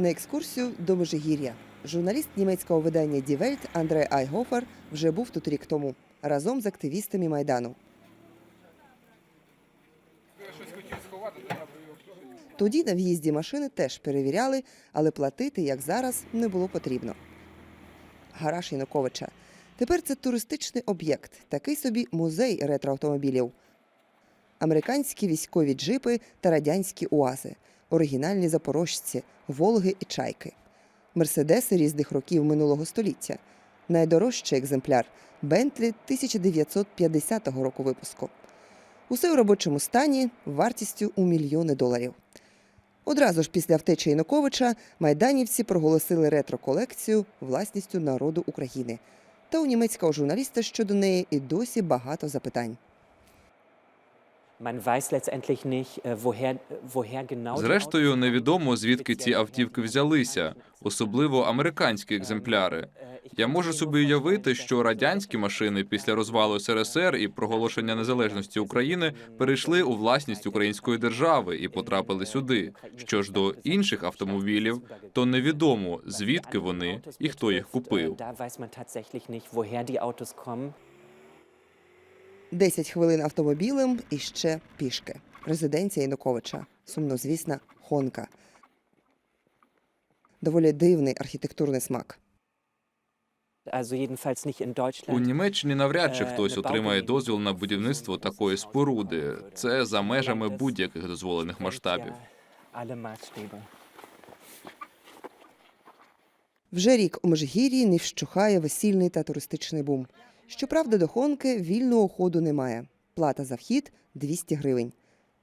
На екскурсію до Межигір'я. Журналіст німецького видання Die Welt Андре Айгофер вже був тут рік тому разом з активістами майдану. Тоді на в'їзді машини теж перевіряли, але платити, як зараз, не було потрібно. Гараж Януковича. Тепер це туристичний об'єкт, такий собі музей ретроавтомобілів. Американські військові джипи та радянські уази, оригінальні запорожці, Волги і чайки, мерседеси різних років минулого століття. Найдорожчий екземпляр Бентлі 1950 року випуску. Усе у робочому стані вартістю у мільйони доларів. Одразу ж після втечі Януковича майданівці проголосили ретро-колекцію власністю народу України. Та у німецького журналіста щодо неї і досі багато запитань. Зрештою, невідомо звідки ці автівки взялися, особливо американські екземпляри. Я можу собі уявити, що радянські машини після розвалу СРСР і проголошення незалежності України перейшли у власність української держави і потрапили сюди. Що ж до інших автомобілів, то невідомо звідки вони і хто їх купив. 10 хвилин автомобілем і ще пішки. Резиденція Януковича. Сумнозвісна Хонка. Доволі дивний архітектурний смак. У Німеччині навряд чи хтось отримає дозвіл на будівництво такої споруди. Це за межами будь-яких дозволених масштабів. Вже рік у Межгір'ї не вщухає весільний та туристичний бум. Щоправда, до Хонки вільного ходу немає. Плата за вхід 200 гривень.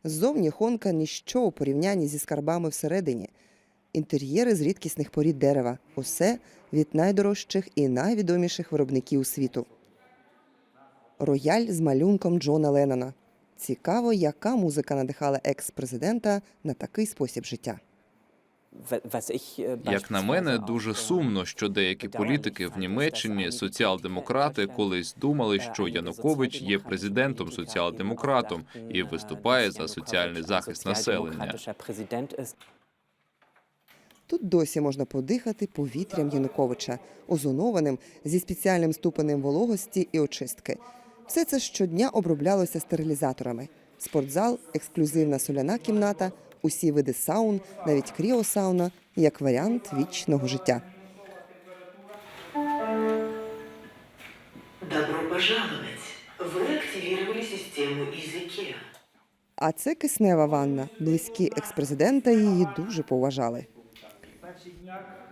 Ззовні Хонка ніщо у порівнянні зі скарбами всередині. Інтер'єри з рідкісних порід дерева. Усе від найдорожчих і найвідоміших виробників світу. Рояль з малюнком Джона Леннона. Цікаво, яка музика надихала екс-президента на такий спосіб життя. Як на мене, дуже сумно, що деякі політики в Німеччині, соціал-демократи, колись думали, що Янукович є президентом соціал-демократом і виступає за соціальний захист населення. Тут досі можна подихати повітрям Януковича, озонованим зі спеціальним ступенем вологості і очистки. Все це щодня оброблялося стерилізаторами. Спортзал, ексклюзивна соляна кімната, усі види саун, навіть кріосауна, як варіант вічного життя. Добро пожаловать! Вы активировали систему языке. А це киснева ванна. Близькі експрезидента її дуже поважали.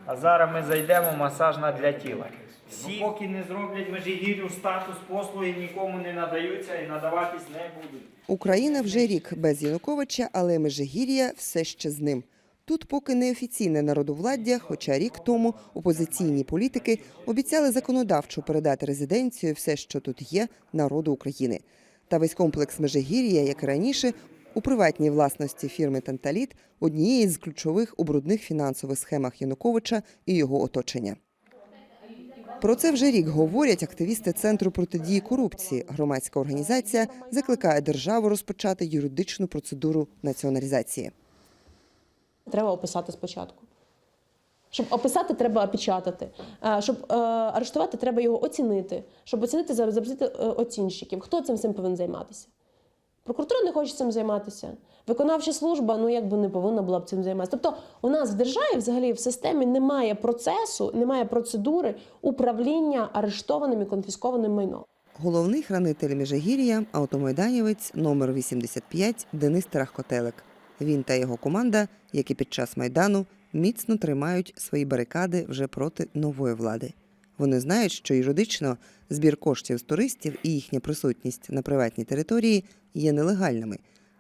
А зараз ми зайдемо в масажна для тіла. Всі, поки не зроблять межигір'ю статус послуги, нікому не надаються і надаватись не будуть. Україна вже рік без Януковича, але Межигір'я все ще з ним. Тут поки неофіційне народовладдя, хоча рік тому опозиційні політики обіцяли законодавчо передати резиденцію все, що тут є, народу України. Та весь комплекс Межигір'я, як і раніше, у приватній власності фірми Танталіт однієї з ключових у брудних фінансових схемах Януковича і його оточення. Про це вже рік говорять активісти Центру протидії корупції. Громадська організація закликає державу розпочати юридичну процедуру націоналізації. Треба описати спочатку. Щоб описати, треба опечатати. Щоб е, арештувати, треба його оцінити. Щоб оцінити, за- запросити е, оцінщиків. Хто цим всім повинен займатися? Прокуратура не хоче цим займатися. Виконавча служба ну якби не повинна була б цим займатися. Тобто у нас в державі, взагалі, в системі немає процесу, немає процедури управління арештованим і конфіскованим майном. Головний хранитель Межигір'я – автомайданівець номер 85 Денис Тарахкотелик. Він та його команда, які під час майдану міцно тримають свої барикади вже проти нової влади. Вони знають, що юридично збір коштів з туристів і їхня присутність на приватній території є нелегальними,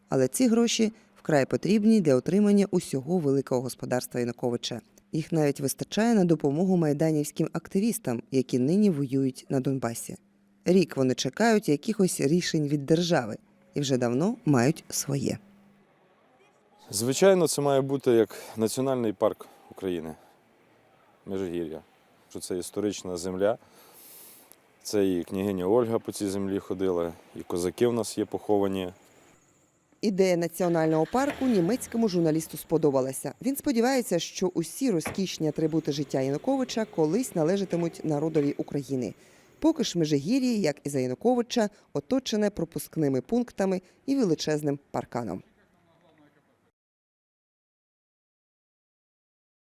але ці гроші вкрай потрібні для отримання усього великого господарства Януковича. Їх навіть вистачає на допомогу майданівським активістам, які нині воюють на Донбасі. Рік вони чекають якихось рішень від держави і вже давно мають своє. Звичайно, це має бути як національний парк України Межигір'я. Що це історична земля. Це і княгиня Ольга по цій землі ходила, і козаки в нас є поховані. Ідея національного парку німецькому журналісту сподобалася. Він сподівається, що усі розкішні атрибути життя Януковича колись належатимуть народові України. Поки ж Межигір'я, як і за Януковича, оточене пропускними пунктами і величезним парканом.